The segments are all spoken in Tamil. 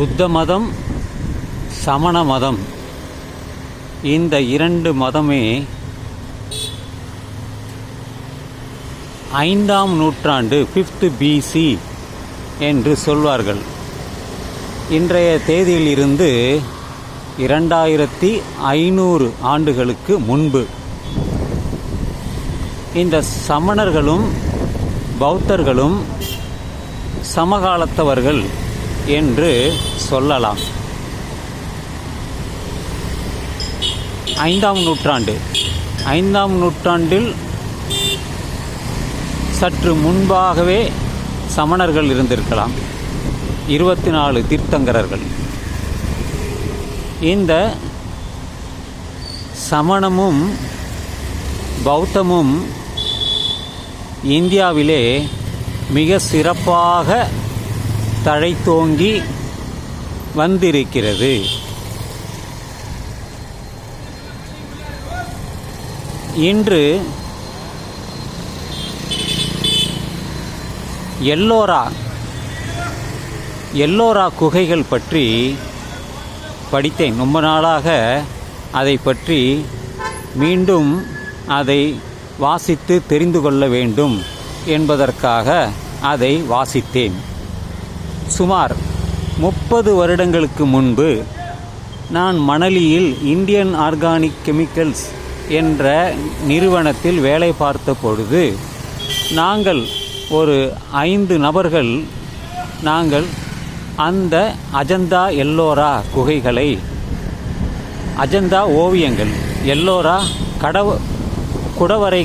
புத்த மதம் சமண மதம். இந்த இரண்டு மதமே ஐந்தாம் நூற்றாண்டு ஃபிஃப்த் பிசி என்று சொல்வார்கள். இன்றைய தேதியிலிருந்து இரண்டாயிரத்தி ஐநூறு ஆண்டுகளுக்கு முன்பு இந்த சமணர்களும் பௌத்தர்களும் சமகாலத்தவர்கள் என்று சொல்லலாம். ஐந்தாம் நூற்றாண்டு. ஐந்தாம் நூற்றாண்டில் சற்று முன்பாகவே சமணர்கள் இருந்திருக்கலாம். இருபத்தி நாலு தீர்த்தங்கரர்கள். இந்த சமணமும் பௌத்தமும் இந்தியாவிலே மிக சிறப்பாக தழைத்தோங்கி வந்திருக்கிறது. இன்று எல்லோரா எல்லோரா குகைகள் பற்றி படித்தேன். ரொம்ப நாளாக அதை பற்றி மீண்டும் அதை வாசித்து தெரிந்து கொள்ள வேண்டும் என்பதற்காக அதை வாசித்தேன். சுமார் முப்பது வருடங்களுக்கு முன்பு நான் மணலியில் இந்தியன் ஆர்கானிக் கெமிக்கல்ஸ் என்ற நிறுவனத்தில் வேலை பார்த்த பொழுது நாங்கள் ஒரு ஐந்து நபர்கள் நாங்கள் அந்த அஜந்தா எல்லோரா குகைகளை அஜந்தா ஓவியங்கள் எல்லோரா கடவ குடவரை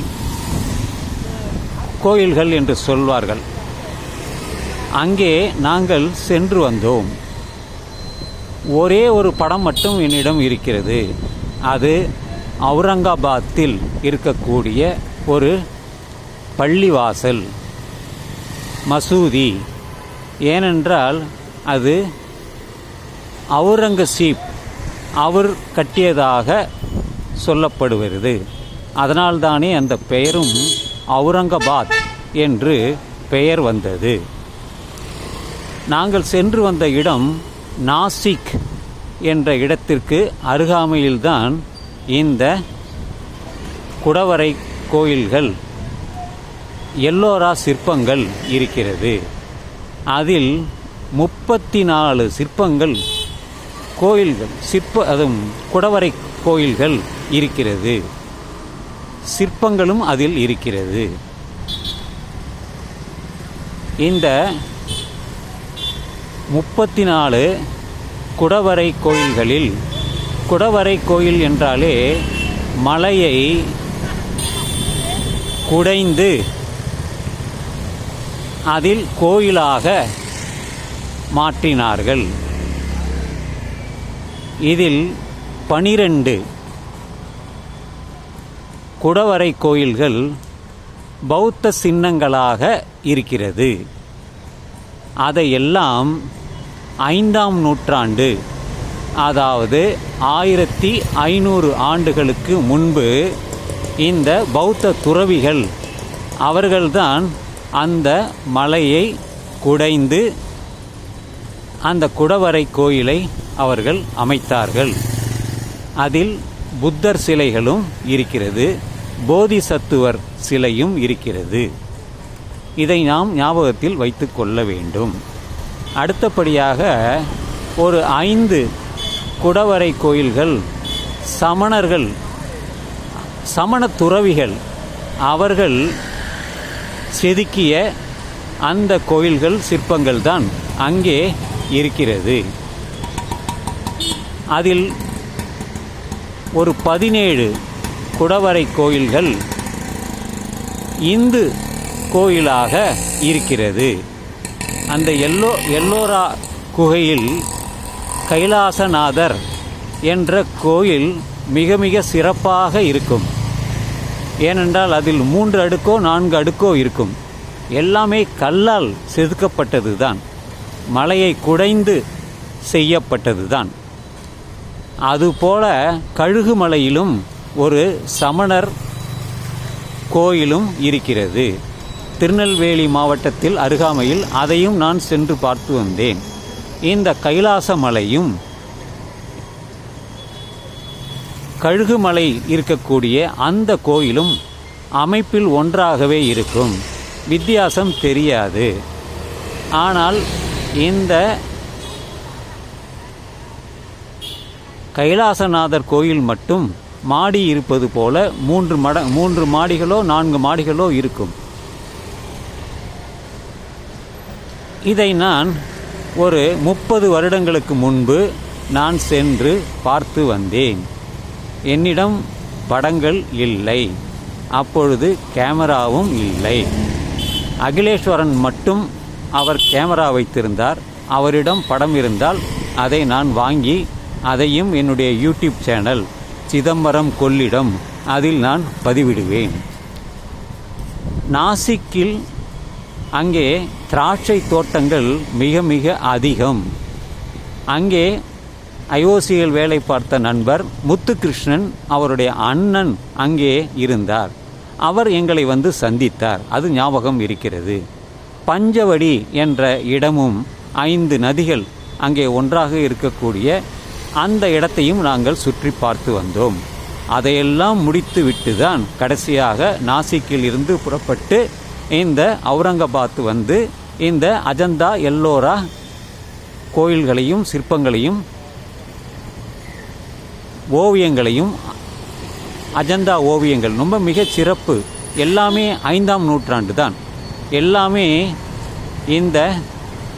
கோயில்கள் என்று சொல்வார்கள். அங்கே நாங்கள் சென்று வந்தோம். ஒரே ஒரு படம் மட்டும் என்னிடம் இருக்கிறது. அது அவுரங்காபாத்தில் இருக்கக்கூடிய ஒரு பள்ளிவாசல் மசூதி. ஏனென்றால் அது அவுரங்கசீப் அவர் கட்டியதாக சொல்லப்படுகிறது. அதனால்தானே அந்த பெயரும் அவுரங்காபாத் என்று பெயர் வந்தது. நாங்கள் சென்று வந்த இடம் நாசிக் என்ற இடத்திற்கு அருகாமையில்தான் இந்த குடவரை கோயில்கள் எல்லோரா சிற்பங்கள் இருக்கிறது. அதில் முப்பத்தி நாலு சிற்பங்கள் கோயில்கள் சிற்ப அதுவும் குடவரை கோயில்கள் இருக்கிறது. சிற்பங்களும் அதில் இருக்கிறது. இந்த முப்பத்தி நாலு குடவரை கோயில்களில் குடவரை கோயில் என்றாலே மலையை குடைந்து அதில் கோயிலாக மாற்றினார்கள். இதில் பனிரெண்டு குடவரை கோயில்கள் பௌத்த சின்னங்களாக இருக்கிறது. அதையெல்லாம் ஐந்தாம் நூற்றாண்டு அதாவது ஆயிரத்தி ஐநூறு ஆண்டுகளுக்கு முன்பு இந்த பௌத்த துறவிகள் அவர்கள்தான் அந்த மலையை குடைந்து அந்த குடவரை கோயிலை அவர்கள் அமைத்தார்கள். அதில் புத்தர் சிலைகளும் இருக்கிறது போதிசத்துவர் சிலையும் இருக்கிறது. இதை நாம் ஞாபகத்தில் வைத்து கொள்ள வேண்டும். அடுத்தபடியாக ஒரு ஐந்து குடவரை கோயில்கள் சமணர்கள் சமண துறவிகள் அவர்கள் செதுக்கிய அந்த கோயில்கள் சிற்பங்கள் தான் அங்கே இருக்கிறது. அதில் ஒரு பதினேழு குடவரை கோயில்கள் இந்து கோயிலாக இருக்கிறது. அந்த எல்லோ எல்லோரா குகையில் கைலாசநாதர் என்ற கோயில் மிக மிக சிறப்பாக இருக்கும். ஏனென்றால் அதில் மூன்று அடுக்கோ நான்கு அடுக்கோ இருக்கும். எல்லாமே கல்லால் செதுக்கப்பட்டது தான் மலையை குடைந்து செய்யப்பட்டது தான் அதுபோல கழுகுமலையிலும் ஒரு சமணர் கோயிலும் இருக்கிறது. திருநெல்வேலி மாவட்டத்தில் அருகாமையில் அதையும் நான் சென்று பார்த்து வந்தேன். இந்த கைலாச மலையும் கழுகுமலை இருக்கக்கூடிய அந்த கோயிலும் அமைப்பில் ஒன்றாகவே இருக்கும். வித்தியாசம் தெரியாது. ஆனால் இந்த கைலாசநாதர் கோயில் மட்டும் மாடி இருப்பது போல மூன்று மட மூன்று மாடிகளோ நான்கு மாடிகளோ இருக்கும். இதை நான் ஒரு முப்பது வருடங்களுக்கு முன்பு நான் சென்று பார்த்து வந்தேன். என்னிடம் படங்கள் இல்லை. அப்பொழுது கேமராவும் இல்லை. அகிலேஸ்வரன் மட்டும் அவர் கேமரா வைத்திருந்தார். அவரிடம் படம் இருந்தால் அதை நான் வாங்கி அதையும் என்னுடைய யூடியூப் சேனல் சிதம்பரம் கொள்ளிடம் அதில் நான் பதிவிடுவேன். நாசிக்கில் அங்கே திராட்சை தோட்டங்கள் மிக மிக அதிகம். அங்கே ஐஓசியில் வேலை பார்த்த நண்பர் முத்துகிருஷ்ணன் அவருடைய அண்ணன் அங்கே இருந்தார். அவர் எங்களை வந்து சந்தித்தார். அது ஞாபகம் இருக்கிறது. பஞ்சவடி என்ற இடமும் ஐந்து நதிகள் அங்கே ஒன்றாக இருக்கக்கூடிய அந்த இடத்தையும் நாங்கள் சுற்றி பார்த்து வந்தோம். அதையெல்லாம் முடித்துவிட்டு தான் கடைசியாக நாசிக்கில் இருந்து புறப்பட்டு இந்த அவுரங்காபாத் வந்து இந்த அஜந்தா எல்லோரா கோயில்களையும் சிற்பங்களையும் ஓவியங்களையும் அஜந்தா ஓவியங்கள் ரொம்ப மிகச் சிறப்பு. எல்லாமே ஐந்தாம் நூற்றாண்டு தான். எல்லாமே இந்த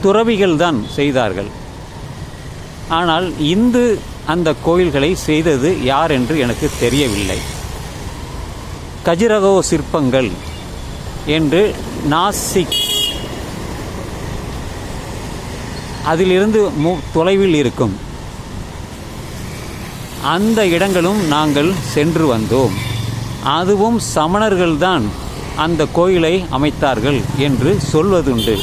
துறவிகள் தான் செய்தார்கள். ஆனால் இந்து அந்த கோயில்களை செய்தது யார் என்று எனக்கு தெரியவில்லை. கஜிரகோ சிற்பங்கள் என்று நாசிக் அதிலிருந்து மு தொலைவில் இருக்கும். அந்த இடங்களும் நாங்கள் சென்று வந்தோம். அதுவும் சமணர்கள்தான் அந்த கோயிலை அமைத்தார்கள் என்று சொல்வதுண்டு.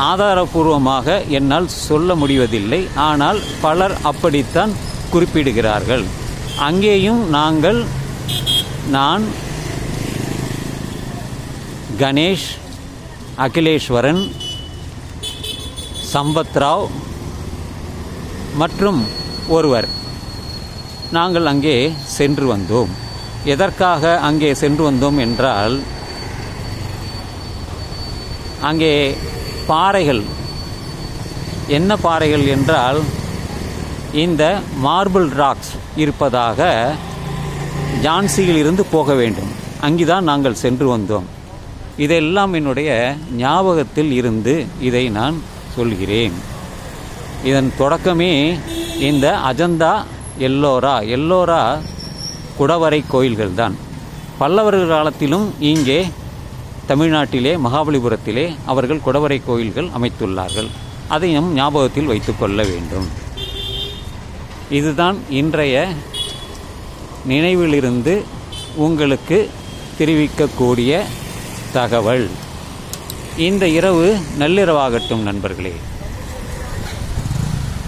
ஆதாரபூர்வமாக என்னால் சொல்ல முடிவதில்லை. ஆனால் பலர் அப்படித்தான் குறிப்பிடுகிறார்கள். அங்கேயும் நாங்கள் நான் கணேஷ் அகிலேஸ்வரன் சம்பத்ராவ் மற்றும் ஒருவர். நாங்கள் அங்கே சென்று வந்தோம். எதற்காக அங்கே சென்று வந்தோம் என்றால் அங்கே பாறைகள். என்ன பாறைகள் என்றால் இந்த மார்பிள் ராக்ஸ் இருப்பதாக ஜான்சியில் இருந்து போக வேண்டும். அங்குதான் நாங்கள் சென்று வந்தோம். இதெல்லாம் என்னுடைய ஞாபகத்தில் இருந்து இதை நான் சொல்கிறேன். இதன் தொடக்கமே இந்த அஜந்தா எல்லோரா எல்லோரா குடவரை கோயில்கள் தான் பல்லவர்கள் காலத்திலும் இங்கே தமிழ்நாட்டிலே மகாபலிபுரத்திலே அவர்கள் குடவரை கோயில்கள் அமைத்துள்ளார்கள். அதையும் ஞாபகத்தில் வைத்துக்கொள்ள வேண்டும். இதுதான் இன்றைய நினைவிலிருந்து உங்களுக்கு தெரிவிக்கக்கூடிய தகவல். இந்த இரவு நள்ளிரவாகட்டும் நண்பர்களே.